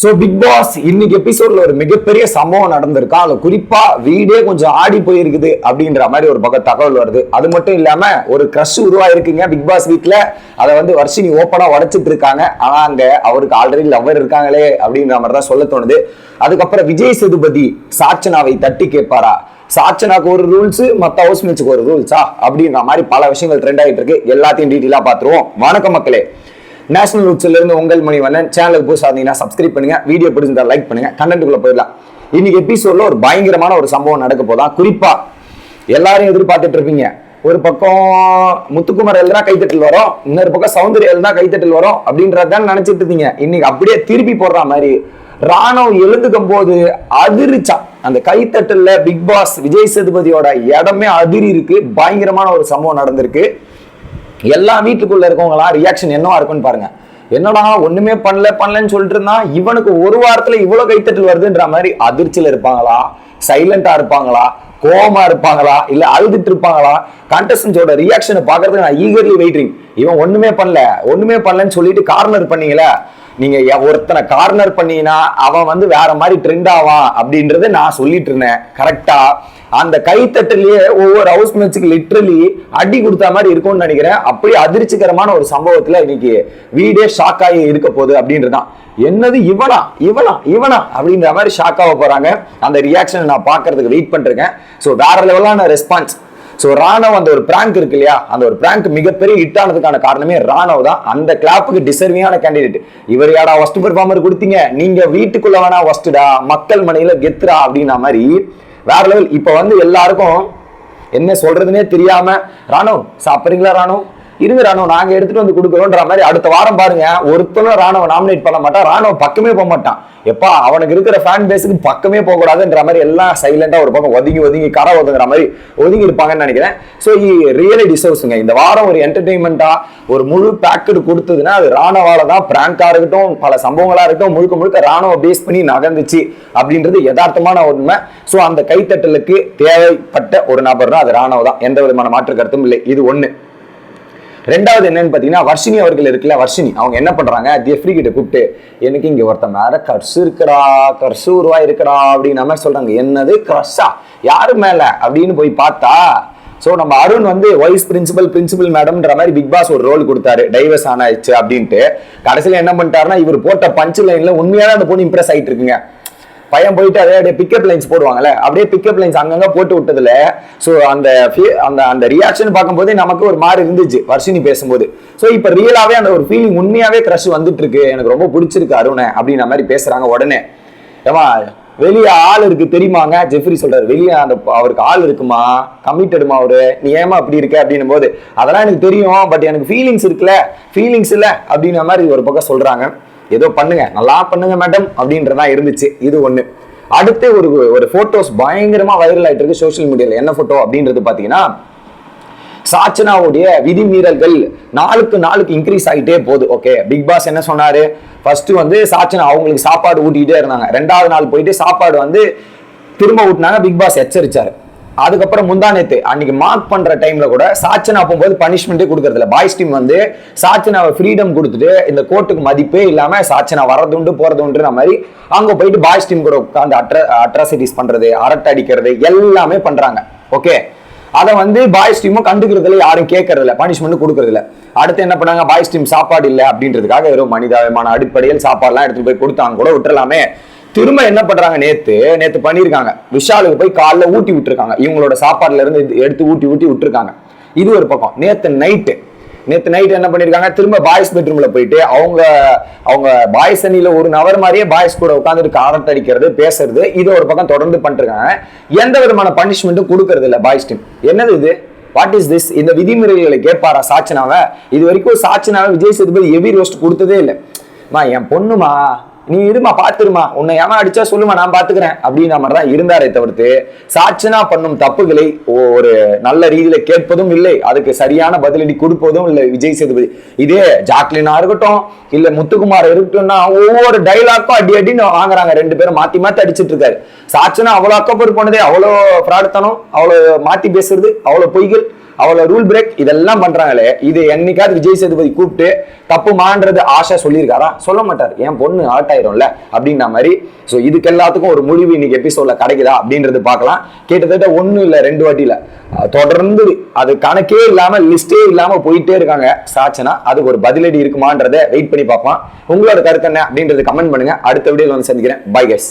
So big pass இன்னைக்கு எபிசோட்ல ஒரு மிகப்பெரிய சம்பவம் நடந்திருக்கா? அதில் குறிப்பா வீடே கொஞ்சம் ஆடி போயிருக்குது அப்படின்ற மாதிரி ஒரு பக்கம் தகவல் வருது. அது மட்டும் இல்லாம ஒரு கிரஷ் உருவாயிருக்குங்க பிக் பாஸ் வீட்ல. அதை வந்து வர்ஷினி ஓப்பனா உடச்சிட்டு இருக்காங்க. ஆனா அங்க அவருக்கு ஆல்ரெடி லவ்வர் இருக்காங்களே அப்படின்ற மாதிரி தான் சொல்ல தோணுது. அதுக்கப்புறம் விஜய் சேதுபதி சாட்சனாவை தட்டி கேட்பாரா? சாட்சனாக்கு ஒரு ரூல்ஸ் மத்த ஹவுஸ்மேட்ஸுக்கு ஒரு ரூல்ஸா அப்படின்ற மாதிரி பல விஷயங்கள் ட்ரெண்ட் ஆகிட்டு இருக்கு. எல்லாத்தையும் டீட்டெயிலா பாத்துருவோம் வணக்கம் மக்களே. நேஷனல் ரூட்ஸ்ல இருந்து உங்கள் மணிவண்ணன் சேனலுக்கு புதுசாக இருந்தீங்கன்னா சப்ஸ்கிரைப் பண்ணுங்க. வீடியோ பிடிச்சிருந்தா லைக் பண்ணுங்க. கண்டென்ட்டுக்குள்ள போயிடலாம். இன்னைக்கு எபிசோட்ல ஒரு பயங்கரமான ஒரு சம்பவம் நடக்க போதா குறிப்பா எல்லாரும் எதிர்பார்த்துட்டு இருப்பீங்க. ஒரு பக்கம் முத்துக்குமார் எழுதுனா கைத்தட்டல் வரும். இன்னொரு பக்கம் சௌந்தர்யா எழுதுனா கைத்தட்டல் வரும் அப்படின்றதான் நினைச்சிட்டு இருந்தீங்க. இன்னைக்கு அப்படியே திருப்பி போடுற மாதிரி ராணுவம் எழுந்துக்கும் போது அதிர்ச்சா. அந்த கைத்தட்டல்ல பிக் பாஸ் விஜய் சேதுபதியோட இடமே அதிரி இருக்கு. பயங்கரமான ஒரு சம்பவம் நடந்திருக்கு. எல்லா வீட்டுக்குள்ள இருக்கவங்களா ரியாக்ஷன் என்னவா இருக்கும்னு பாருங்க. என்னடா ஒண்ணுமே பண்ணல பண்ணலன்னு சொல்லிட்டு இருந்தா இவனுக்கு ஒரு வாரத்துல இவ்வளவு கைத்தட்டல் வருதுன்ற மாதிரி அதிர்ச்சியில இருப்பாங்களா? சைலண்டா இருப்பாங்களா? கோமா இருப்பாங்களா? இல்ல அழுதுட்டு இருப்பாங்களா? கண்டஸ்டன்ஸோட ரியாக்ஷனை பாக்குறதுக்கு நான் ஈகர்லி வெயிட்டிங் இவன் ஒண்ணுமே பண்ணல ஒண்ணுமே பண்ணலன்னு சொல்லிட்டு கார்னர் பண்ணீங்களே நீங்க ஒருத்தனை கார்னர் பண்ணீங்கன்னா அவன் வந்து வேற மாதிரி ட்ரெண்ட் ஆவான் அப்படின்றத நான் சொல்லிட்டு இருந்தேன். கரெக்டா அந்த கைத்தட்டலையே ஒவ்வொரு ஹவுஸ் மேட்சுக்கு லிட்ரலி அடி கொடுத்த மாதிரி இருக்கும்னு நினைக்கிறேன். அப்படி அதிர்ச்சிகரமான ஒரு சம்பவத்துல இன்னைக்கு வீடே ஷாக் ஆகி இருக்க போகுது அப்படின்றதான் என்னது இவனா? இவனா? இவனா? அப்படின்ற மாதிரி ஷாக் ஆக போறாங்க. அந்த ரியாக்ஷன் நான் பாக்குறதுக்கு வெயிட் பண்ணிருக்கேன். ஸோ வேற லெவலான ரெஸ்பான்ஸ் ஸோ ராணவ் அந்த ஒரு பிராங்க் இருக்கு இல்லையா? அந்த ஒரு பிராங்க் மிகப்பெரிய ஹிட் ஆனதுக்கான காரணமே ராணவ் தான். அந்த கிளாப்புக்கு டிசர்வியான கேண்டிடேட் இவர் யாடா ஒஸ்ட் பெர்ஃபார்மர் கொடுத்தீங்க? நீங்க வீட்டுக்குள்ள வேணா ஃபர்ஸ்டா மக்கள் மனையில கெத்துரா அப்படின்ன மாதிரி வேற லெவல் இப்போ வந்து எல்லாருக்கும் என்ன சொல்றதுனே தெரியாம ராணவ் சாப்பிட்றீங்களா ராணவ் இருங்க ராணுவம் நாங்க எடுத்துட்டு வந்து கொடுக்குறோன்ற மாதிரி அடுத்த வாரம் பாருங்க. ஒருத்தனும் ராணுவ நாமினேட் பண்ண மாட்டான் ராணுவ பக்கமே போக மாட்டான். எப்பா அவனுக்கு இருக்கிற ஃபேன் பேஸுக்கு பக்கமே போக கூடாதுன்ற மாதிரி எல்லாம் சைலண்டா ஒரு பக்கம் ஒதுங்கி ஒதுங்கி கரை ஒதுங்குற மாதிரி ஒதுங்கி இருப்பாங்கன்னு நினைக்கிறேன். ஸோ ரியலி டிசர்வ்ஸுங்க இந்த வாரம் ஒரு என்டர்டெயின்மெண்டா ஒரு முழு பேக்கெட் கொடுத்ததுன்னா அது ராணுவால தான் பிராங்கா இருக்கட்டும் பல சம்பவங்களா இருக்கட்டும் முழுக்க முழுக்க ராணுவ பேஸ் பண்ணி நகர்ந்துச்சு அப்படின்றது யதார்த்தமான உண்மை. ஸோ அந்த கைத்தட்டலுக்கு தேவைப்பட்ட ஒரு நபர் தான் அது ராணுவ தான். எந்த விதமான மாற்று கருத்தும் இல்லை. இது ஒன்று ரெண்டாவது என்னன்னு பார்த்தீங்கன்னா வர்ஷினி அவர்கள் இருக்குல்ல வர்ஷினி. அவங்க என்ன பண்றாங்க? ஜெஃப்ரி கிட்ட கூப்பிட்டு எனக்கு இங்க ஒருத்தன் மேல கர்சு இருக்குடா கர்சு உருவா இருக்குடா அப்படின்ற மாதிரி சொல்றாங்க. என்னது? கர்ஷா யாரு மேல? அப்படின்னு போய் பார்த்தா ஸோ நம்ம அருண் வந்து வைஸ் பிரின்சிபல் பிரின்சிபல் மேடம்ன்ற மாதிரி பிக் பாஸ் ஒரு ரோல் கொடுத்தாரு. டைவர்ஸ் ஆனாச்சு அப்படின்ட்டு. கடைசியில் என்ன பண்ணிட்டாருன்னா இவர் போட்ட பஞ்ச் லைன்ல உண்மையான அந்த பொண்ணு இம்ப்ரெஸ் ஆயிட்டு இருக்குங்க. பையன் போயிட்டு அதே அப்படியே பிக்கப் லைன்ஸ் போடுவாங்கல்ல அப்படியே பிக்கப் லைன்ஸ் அங்கங்க போட்டு விட்டதுல ஸோ அந்த அந்த அந்த ரியாக்ஷன் பார்க்கும்போதே நமக்கு ஒரு மாதிரி இருந்துச்சு வர்ஷினி பேசும்போது. ஸோ இப்போ ரியலாகவே அந்த ஒரு ஃபீலிங் உண்மையாகவே க்ரஷ் வந்துட்டு இருக்கு எனக்கு ரொம்ப பிடிச்சிருக்கு அருணை அப்படின்ற மாதிரி பேசுறாங்க உடனே. ஏமா வெளியே ஆள் இருக்கு தெரியுமாங்க? ஜெஃப்ரி சொல்றாரு வெளியே அந்த அவருக்கு ஆள் இருக்குமா? கமிட்டடுமா அவரு? நீ ஏமா அப்படி இருக்க? அப்படின்னும் போது அதெல்லாம் எனக்கு தெரியும் பட் எனக்கு ஃபீலிங்ஸ் இருக்குல்ல ஃபீலிங்ஸ் இல்ல அப்படின்ற மாதிரி ஒரு பக்கம் சொல்றாங்க. ஏதோ பண்ணுங்க நல்லா பண்ணுங்க மேடம் அப்படின்றதா இருந்துச்சு. இது ஒண்ணு. அடுத்து ஒரு ஒரு போட்டோஸ் பயங்கரமா வைரல் ஆயிட்டு இருக்கு சோஷியல் மீடியால என்ன போட்டோ அப்படின்றது பாத்தீங்கன்னா சாச்சனாவுடைய விதிமீறல்கள் நாளுக்கு நாளுக்கு இன்க்ரீஸ் ஆகிட்டே போகுது. ஓகே பிக் பாஸ் என்ன சொன்னாரு? ஃபர்ஸ்ட் வந்து சாச்சனா அவங்களுக்கு சாப்பாடு ஊட்டிக்கிட்டே இருந்தாங்க. ரெண்டாவது நாள் போயிட்டு சாப்பாடு வந்து திரும்ப ஊட்டினாங்க. Big pass எச்சரிச்சாரு. அதுக்கப்புறம் முந்தா நேத்து அன்னைக்கு மார்க் பண்ற டைம்ல கூட சாச்சனா போகும்போது பனிஷ்மெண்ட்டே கொடுக்கறது பாய்ஸ் டீம் வந்து சாச்சனாவை ஃப்ரீடம் கொடுத்துட்டு இந்த கோர்ட்டுக்கு மதிப்பே இல்லாம சாச்சனா வரதுண்டு போறதுன்ற மாதிரி அங்க போயிட்டு பாய்ஸ் டீம் கூட உட்காந்து அட்ர அட்ராசிட்டிஸ் பண்றது அரட்டை அடிக்கிறது எல்லாமே பண்றாங்க. ஓகே அதை வந்து பாய்ஸ் டீமும் கண்டுக்கிறது யாரும் கேட்கறது இல்ல பனிஷ்மெண்ட் கொடுக்கறது அடுத்து என்ன பண்ணாங்க? பாய்ஸ் டீம் சாப்பாடு இல்ல அப்படின்றதுக்காக வெறும் மனிதாபிமான அடிப்படையில் சாப்பாடுலாம் எடுத்துட்டு போய் கொடுத்தாங்க கூட விட்டுறலாமே. திரும்ப என்ன பண்றாங்க நேத்து? நேத்து பண்ணிருக்காங்க விஷாலுக்கு போய் காலைல ஊட்டி விட்டுருக்காங்க. இவங்களோட சாப்பாடுல இருந்து எடுத்து ஊட்டி ஊட்டி விட்டுருக்காங்க. இது ஒரு பக்கம். நேத்து நைட்டு நேத்து நைட் என்ன பண்ணிருக்காங்க திரும்ப பாய்ஸ் பெட்ரூம்ல போயிட்டு அவங்க அவங்க பாய்ஸ் அணியில ஒரு நபர் மாதிரியே பாய்ஸ் கூட உட்காந்துட்டு காரட் அடிக்கிறது பேசுறது இது ஒரு பக்கம் தொடர்ந்து பண்ணிருக்காங்க எந்த விதமான பனிஷ்மெண்ட்டும் கொடுக்கறது இல்ல பாய்ஸ் டீம் என்னது இது? வாட் இஸ் திஸ் இந்த விதிமுறைகளை கேட்பாரா சாச்சனாவை இது வரைக்கும் சாச்சனாவை விஜய் சேதுபதி எவி ரோஸ்ட் கொடுத்ததே இல்லை. என் பொண்ணுமா? நீ இருமா பாத்துருமா. உன்னை ஏமா அடிச்சா சொல்லுமா நான் பாத்துக்கிறேன். அப்படின்ற மாதிரி தான் இருந்தாரே தவிர்த்து சாட்சினா பண்ணும் தப்புகளை ஒரு நல்ல ரீதியில கேட்பதும் இல்லை. அதுக்கு சரியான பதிலடி கொடுப்பதும் இல்லை விஜய் சேதுபதி. இதே ஜாக்லினா இருக்கட்டும் இல்ல முத்துக்குமார் இருக்கட்டும்னா ஒவ்வொரு டைலாக்கும் அடி அடின்னு வாங்குறாங்க. ரெண்டு பேரும் மாத்தி மாத்தி அடிச்சிட்டு இருக்காரு. சாட்சினா அவ்வளவு அக்கப்பட்டு போனதே அவ்வளோ ஃப்ராடுத்தனம் அவ்வளோ மாத்தி பேசுறது அவ்வளோ பொய்கள். அவளோட ரூல் பிரேக் இதெல்லாம் பண்றாங்களே. இது என்னைக்காவது விஜய் சேதுபதி கூப்பிட்டு தப்புமான்றது ஆஷா சொல்லியிருக்காரா? சொல்ல மாட்டார். என் பொண்ணு ஆட் ஆயிரும்ல? அப்படின்ற மாதிரி. ஸோ இதுக்கு எல்லாத்துக்கும் ஒரு முடிவு இன்னைக்கு எபிசோட்ல கிடைக்குதா அப்படின்றது பார்க்கலாம். கிட்டத்தட்ட ஒன்றும் இல்லை ரெண்டு வாட்டியில். தொடர்ந்து அது கணக்கே இல்லாமல் லிஸ்டே இல்லாமல் போயிட்டே இருக்காங்க சாச்சனா. அதுக்கு ஒரு பதிலடி இருக்குமான்றதை வெயிட் பண்ணி பார்ப்போம். உங்களோட கருத்து என்ன அப்படின்றது கமெண்ட் பண்ணுங்க. அடுத்த வீடியோவில் வந்து சந்திக்கிறேன். Bye guys